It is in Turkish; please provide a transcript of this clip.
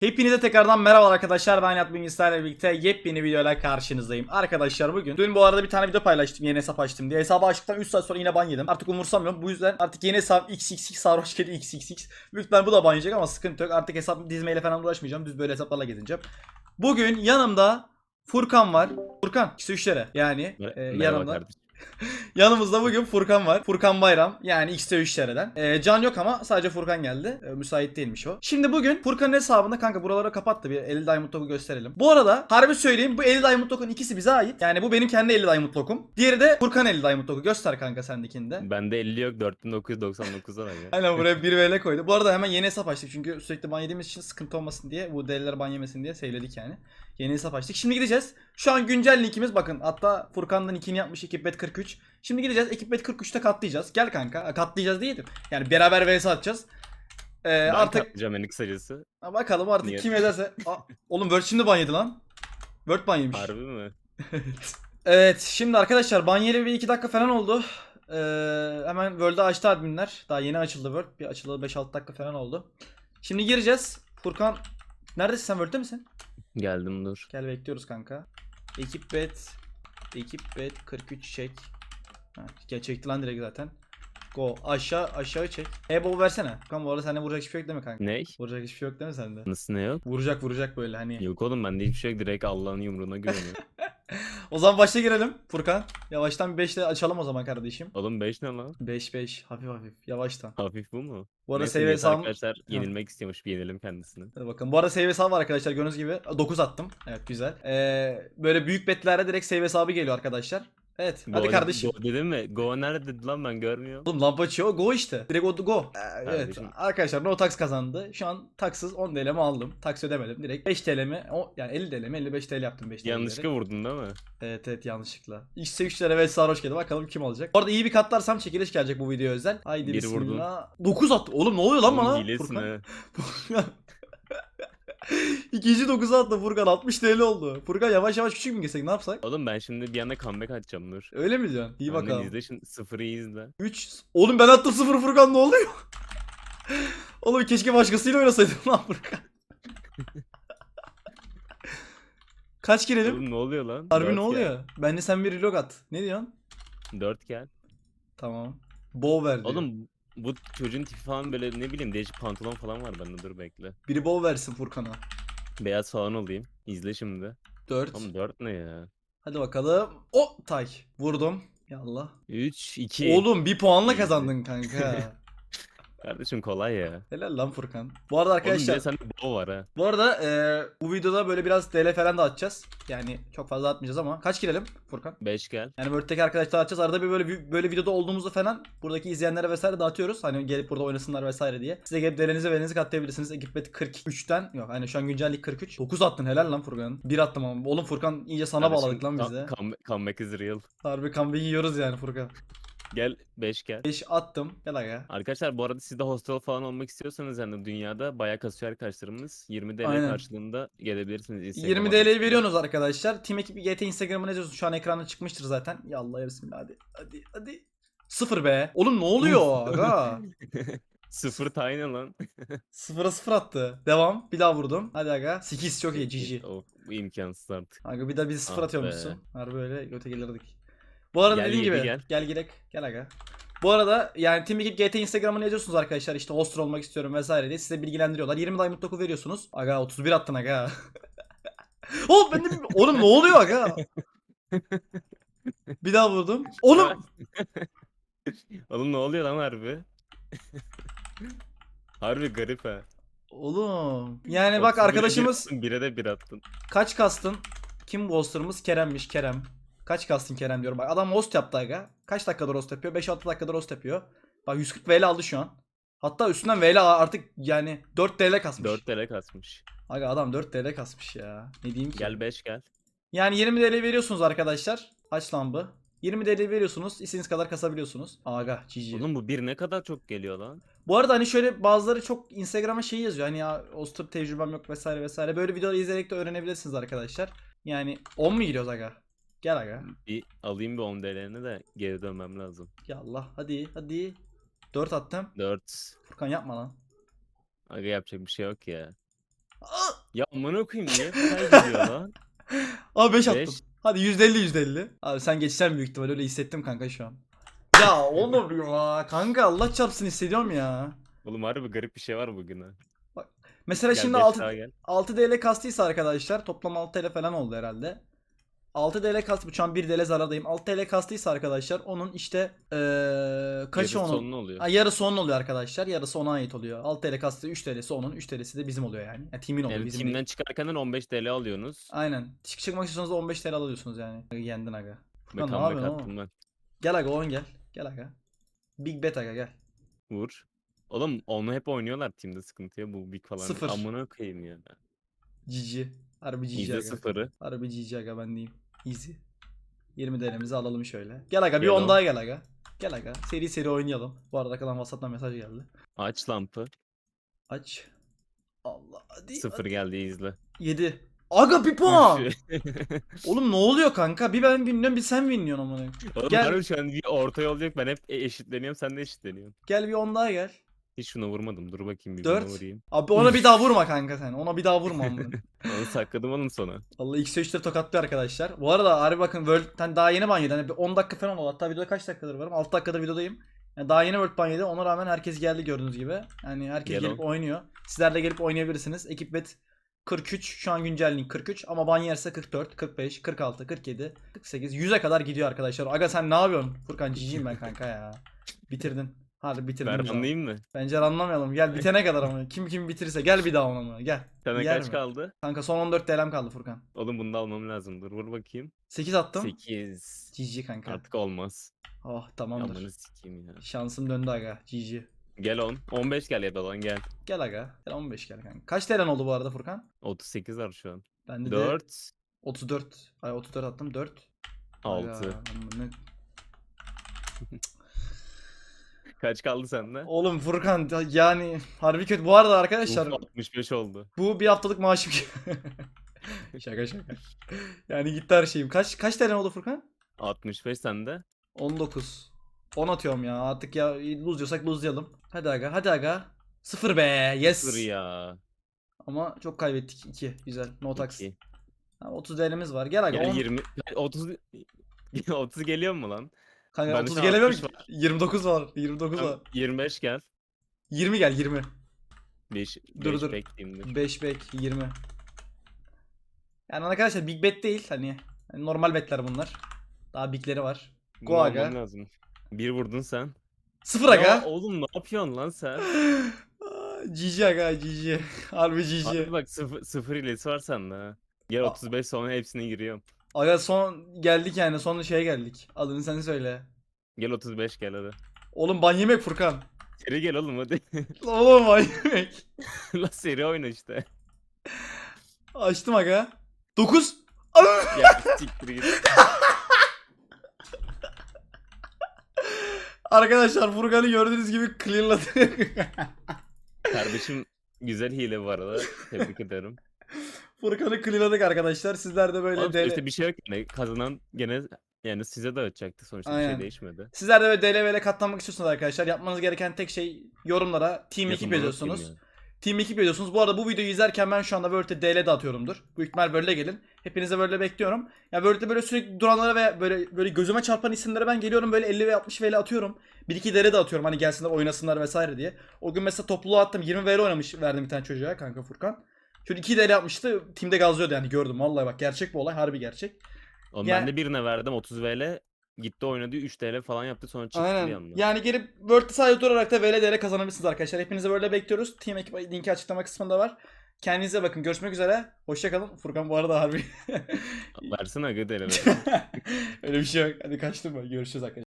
Hepinize tekrardan merhaba arkadaşlar. Ben Yat Bilgisayar'la birlikte yepyeni videoyla karşınızdayım. Arkadaşlar bugün dün bu arada bir tane video paylaştım yeni hesap açtım diye. Hesabı açtıktan 3 saat sonra yine ban yedim. Artık umursamıyorum. Bu yüzden artık yeni hesap XXX sarhoş kedi XXX. İhtimalle bu da ban yiyecek ama sıkıntı yok. Artık hesap dizmeyle falan uğraşmayacağım. Düz böyle hesaplarla gezineceğim. Bugün yanımda Furkan var. Furkan ikisi üçlere yani e, yanımda. Yanımızda bugün Furkan var. Furkan Bayram. Yani X3'lerden. Ee, Can yok ama sadece Furkan geldi. Ee, müsait değilmiş o. Şimdi bugün Furkan'ın hesabında kanka buraları kapattı. Bir 50 Diamond Lock'u gösterelim. Bu arada harbi söyleyeyim bu 50 Diamond Lock'un ikisi bize ait. Yani bu benim kendi 50 Diamond Lock'um. Diğeri de Furkan 50 Diamond Lock'u. Göster kanka sendekinde. Bende 50 yok 4999 var ya. Aynen buraya bir VL koydu. Bu arada hemen yeni hesap açtık çünkü sürekli ban yediğimiz için sıkıntı olmasın diye bu deliler ban yemesin diye sevledik yani. Yeni hesap açtık. Şimdi gideceğiz. Şu an güncel linkimiz bakın. Hatta Furkan'dan linkini yapmış ekipbet 43. Şimdi gideceğiz ekipet 43'te katlayacağız. Gel kanka. Katlayacağız değil Yani beraber vs atacağız. Ee, Ben artık katlayacağım en kısacası. Ha, bakalım artık Niye? kim ederse. Aa, oğlum Word şimdi ban yedi lan. Word ban yemiş. Harbi mi? Evet şimdi arkadaşlar Banyeli bir 2 dakika falan oldu. Ee, hemen World'ı açtı adminler. Daha yeni açıldı World. Bir açılalı 5-6 dakika falan oldu. Şimdi gireceğiz. Furkan neredesin sen World'de misin? Geldim dur. Gel bekliyoruz kanka. Ekip bet. Ekip bet 43 çek. Ha, çekti lan direkt zaten. Go aşağı aşağı çek. E bol versene. Furkan bu arada sende vuracak hiçbir şey yok değil mi kanka? Ne? Vuracak hiçbir şey yok değil mi sende? Nasıl ne yok? Vuracak vuracak böyle hani. Yok oğlum bende hiçbir şey yok direkt Allah'ın yumruğuna güveniyorum. O zaman başta girelim Furkan. Yavaştan bir 5'le açalım o zaman kardeşim. oğlum 5 ne lan? 5 5 hafif hafif yavaştan. Hafif bu mu? Bu arada neyse hesabım. Arkadaşlar yenilmek istiyormuş bir yenelim kendisini. Hadi bakın. Bu arada save hesabı var arkadaşlar gördüğünüz gibi. 9 attım. Evet güzel. Ee, böyle büyük betlere direkt save hesabı geliyor arkadaşlar. Evet hadi Go- kardeşim. Go dedim mi? Go nerede lan ben görmüyorum. Oğlum lampa açıyor. Go işte. Direkt o go. Ee, evet. Kardeşim. Arkadaşlar no tax kazandı. Şu an taksız 10 TL mi aldım. Taksi ödemedim. Direkt 5 TL mi? O, yani 50 TL mi? 55 TL yaptım 5 TL. Yanlışlıkla vurdun değil mi? Evet evet yanlışlıkla. X 3'lere ve sarhoş geldi. Bakalım kim olacak. Bu arada iyi bir katlarsam çekiliş gelecek bu video özel. Haydi Bir vurdun. bismillah. 9 attı. Oğlum ne oluyor lan Oğlum bana? hilesin Furkan. ha. İkinci 9 attı Furkan 60 TL oldu. Furkan yavaş yavaş küçük mü girsek ne yapsak? Oğlum ben şimdi bir anda comeback atacağım dur. Öyle mi diyorsun? İyi Aynen, bakalım. izle şimdi sıfırı izle. 3 Oğlum ben attım 0 Furkan ne oluyor? Oğlum keşke başkasıyla oynasaydım lan Furkan. Kaç girelim? Oğlum ne oluyor lan? Harbi Dört ne oluyor? Bence sen bir relog at. Ne diyorsun? Gel. 4 gel. Tamam. Bow ver diyor. Oğlum bu çocuğun tipi falan böyle ne bileyim değişik pantolon falan var bende dur bekle. Biri bow versin Furkan'a. Beyaz falan olayım. İzle şimdi. 4. Oğlum 4 ne ya? Hadi bakalım. O tay. Vurdum. Yallah. 3 2. Oğlum bir puanla kazandın kanka. Kardeşim kolay ya. Helal lan Furkan. Bu arada Oğlum arkadaşlar de sende bow var ha. Bu arada e, bu videoda böyle biraz DL falan da atacağız. Yani çok fazla atmayacağız ama kaç girelim Furkan? 5 gel. Yani Word'deki arkadaşlar atacağız. Arada bir böyle böyle videoda olduğumuzda falan buradaki izleyenlere vesaire dağıtıyoruz. Hani gelip burada oynasınlar vesaire diye. Size gelip DL'nizi verenizi katlayabilirsiniz. Ekip bet 43'ten yok hani şu an güncellik 43. 9 attın helal lan Furkan. 1 attım ama. Oğlum Furkan iyice sana Kardeşim, bağladık lan bize. come- comeback is real. Harbi comeback yiyoruz yani Furkan. Gel 5 gel. 5 attım. Gel aga. Arkadaşlar bu arada siz de hostel falan olmak istiyorsanız yani dünyada bayağı kasıyor arkadaşlarımız. 20 TL Aynen. karşılığında gelebilirsiniz. 20 Instagram'a. TL'yi veriyorsunuz arkadaşlar. Team ekibi GT Instagram'ına yazıyorsun. Şu an ekranda çıkmıştır zaten. Ya Allah ya bismillah hadi. Hadi hadi. Sıfır be. Oğlum ne oluyor aga? Sıfır tane lan. Sıfıra sıfır attı. Devam. Bir daha vurdum. Hadi aga. 8 çok iyi. GG. Of imkansız artık. Aga bir daha bizi sıfır Ah atıyormuşsun. Harbi öyle göte gelirdik. Bu arada Gel dediğim gibi. gel. Gel girek. Gel aga. Bu arada yani Team Ekip GT Instagram'ına yazıyorsunuz arkadaşlar işte hoster olmak istiyorum vesaire diye size bilgilendiriyorlar. 20 Diamond Doku veriyorsunuz. Aga 31 attın aga. Oğlum ben de oğlum ne oluyor aga? Bir daha vurdum. Oğlum Oğlum ne oluyor lan harbi? harbi garip ha. Oğlum. Yani bak 31'e bir arkadaşımız Bire de bir attın. kaç kastın? Kim bu hoster'ımız? Kerem'miş Kerem. Kaç kastın Kerem diyorum. Bak adam host yaptı aga. Kaç dakikada host yapıyor? 5-6 dakikada host yapıyor. Bak 140 VL aldı şu an. Hatta üstünden VL artık yani 4 TL kasmış. 4 TL kasmış. Aga adam 4 TL kasmış ya. Ne diyeyim ki? Gel 5 gel. Yani 20 TL veriyorsunuz arkadaşlar. Aç lambı. 20 TL veriyorsunuz. istediğiniz kadar kasabiliyorsunuz. Aga GG. Oğlum bu bir ne kadar çok geliyor lan. Bu arada hani şöyle bazıları çok Instagram'a şey yazıyor. Hani ya Oster tecrübem yok vesaire vesaire. Böyle videoları izleyerek de öğrenebilirsiniz arkadaşlar. Yani 10 mu giriyoruz aga? Gel aga. Bir alayım bir 10 TL'ni de geri dönmem lazım. Ya Allah hadi hadi. 4 attım. 4. Furkan yapma lan. Aga yapacak bir şey yok ya. Aa! Ya amına koyayım niye kadar gidiyor lan? Abi 5 attım. Beş. Hadi %50 %50. Abi sen geçsen büyük ihtimal öyle hissettim kanka şu an. Ya oğlum ya kanka Allah çarpsın hissediyorum ya. Oğlum harbi garip bir şey var bugün ha. Mesela Gel şimdi geç 6, sağa gel. 6 DL kastıysa arkadaşlar toplam 6 TL falan oldu herhalde. 6 DL kastı şu an 1 DL zarardayım. 6 TL kastıysa arkadaşlar onun işte eee kaçı Yarısı onun? sonlu oluyor. Ha, yarısı onun oluyor arkadaşlar. Yarısı ona ait oluyor. 6 TL kastı 3 TL'si onun. 3 TL'si de bizim oluyor yani. yani timin oluyor Yani bizim. timden değil. çıkarken de 15 TL alıyorsunuz. Aynen. Çık çıkmak istiyorsanız da 15 TL alıyorsunuz yani. Yendin aga. Lan ne yapıyorsun ben. Gel aga 10 gel. Gel aga. Big bet aga gel. Vur. Oğlum onu hep oynuyorlar timde sıkıntıya bu big falan. Sıfır. Amına koyayım ya. GG. Harbi İzle aga. Harbi GG aga ben diyeyim. Easy. 20 DL'mizi alalım şöyle. Gel aga bir Gel 10 oğlum. daha gel aga. Gel aga. Seri seri oynayalım. Bu arada arkadan WhatsApp'tan mesaj geldi. Aç lampı. Aç. Allah hadi. Sıfır geldi izle. 7. Aga bir puan. Oğlum ne oluyor kanka? Bir ben bilmiyorum bir sen bilmiyorsun amına. Oğlum Gel. harbi şu an bir orta yol yok. Ben hep e- eşitleniyorum sen de eşitleniyorsun. Gel bir 10 daha gel. Hiç şuna vurmadım. Dur bakayım bir Dört. buna vurayım. Abi ona bir daha vurma kanka sen. Ona bir daha vurma amına. Onu sakladım oğlum sona. Allah X3'leri tokatlıyor arkadaşlar. Bu arada harbi bakın World hani daha yeni ban yedi. Hani bir 10 dakika falan oldu. Hatta videoda kaç dakikadır varım? 6 dakikadır videodayım. Yani daha yeni World ban yedi. Ona rağmen herkes geldi gördüğünüz gibi. Yani herkes Gel gelip oynuyor. Sizler de gelip oynayabilirsiniz. Ekip bet 43 şu an güncel link 43 ama ban yerse 44, 45, 46, 47, 48, 100'e kadar gidiyor arkadaşlar. Aga sen ne yapıyorsun? Furkan ciciyim ben kanka ya. Bitirdin. Harbi bitirdin. Ben anlayayım mı? Bence anlamayalım. Gel bitene kadar ama. Kim kim bitirirse gel bir daha ona. Gel. Sana Yer kaç mi? kaldı? Kanka son 14 TL'm kaldı Furkan. Oğlum bunu da almam lazım. Dur vur bakayım. 8 attım. 8. GG kanka. Artık olmaz. Oh tamamdır. Amanı sikeyim ya. Şansım döndü aga. GG. Gel 10. 15 gel ya da lan gel. Gel aga. Gel 15 gel kanka. Kaç TL'n oldu bu arada Furkan? 38 var şu an. Bende de 4. 34. Ay 34 attım 4. 6. Ne- Kaç kaldı sende? Oğlum Furkan ya- yani harbi kötü. Bu arada arkadaşlar Uf, 65 oldu. bu bir haftalık maaşım. şaka şaka. Yani gitti her şeyim. Kaç kaç TL'n oldu Furkan? 65 sende. 19. 10 atıyorum ya. Artık ya lose diyorsak lose diyelim. Hadi aga. Hadi aga. 0 be. Yes. Dur ya. Ama çok kaybettik. 2. Güzel. No tax. İki. Ha, 30 TL'miz var. Gel aga. Gel 10. 20 30 30 geliyor mu lan? Kanka Bende 30 şu an gelemiyorum 60 ki. var. 29 var. 29 var. Tamam, 25 gel. 20 gel 20. 5 Dur, 5 dur. bekleyeyim dur. 5 bek 20. Yani arkadaşlar big bet değil hani, hani normal betler bunlar. Daha bigleri var. Go aga. lazım. Bir vurdun sen. Sıfır Ya aga. oğlum ne yapıyorsun lan sen? GG aga GG. Harbi GG. Abi bak sıfır, sıfır ilesi var sende. Gel Aa. 35 sonra hepsine giriyorum. Aga son geldik yani son şeye geldik. Adını sen söyle. Gel 35 gel hadi. Oğlum ban yemek Furkan. Seri gel oğlum hadi. Oğlum ban yemek. La seri oyna işte. Açtım aga. 9. Ya siktir git. Arkadaşlar Furkan'ı gördüğünüz gibi clearladı. Kardeşim güzel hile bu arada. Tebrik ederim. Furkan'ı clearladık arkadaşlar. Sizler de böyle Oğlum DL... işte bir şey yok yani kazanan gene yani size dağıtacaktı sonuçta bir Aynen. şey değişmedi. Sizler de böyle DLV'le katlanmak istiyorsunuz arkadaşlar. Yapmanız gereken tek şey yorumlara team ekip yazıyorsunuz. Team ekip yazıyorsunuz. Bu arada bu videoyu izlerken ben şu anda World'e DL dağıtıyorumdur. Büyük ihtimal böyle gelin. Hepinize böyle bekliyorum. Ya World'de böyle sürekli duranlara ve böyle böyle gözüme çarpan isimlere ben geliyorum böyle 50 ve 60 VL atıyorum. Bir iki DL de atıyorum hani gelsinler oynasınlar vesaire diye. O gün mesela topluluğa attım 20 VL oynamış verdim bir tane çocuğa kanka Furkan. Şöyle 2 DL yapmıştı. Timde gazlıyordu yani gördüm. Vallahi bak gerçek bu olay. Harbi gerçek. Oğlum Ya- ben de birine verdim 30 VL. Gitti oynadı 3 TL falan yaptı sonra çıktı bir Aynen. anda. Yani gelip World'de sadece durarak da VL değeri kazanabilirsiniz arkadaşlar. Hepinizi böyle bekliyoruz. Team ekip linki açıklama kısmında var. Kendinize bakın. Görüşmek üzere. Hoşçakalın. Furkan bu arada harbi. Versene aga dele Öyle bir şey yok. Hadi kaçtım ben. Görüşürüz arkadaşlar.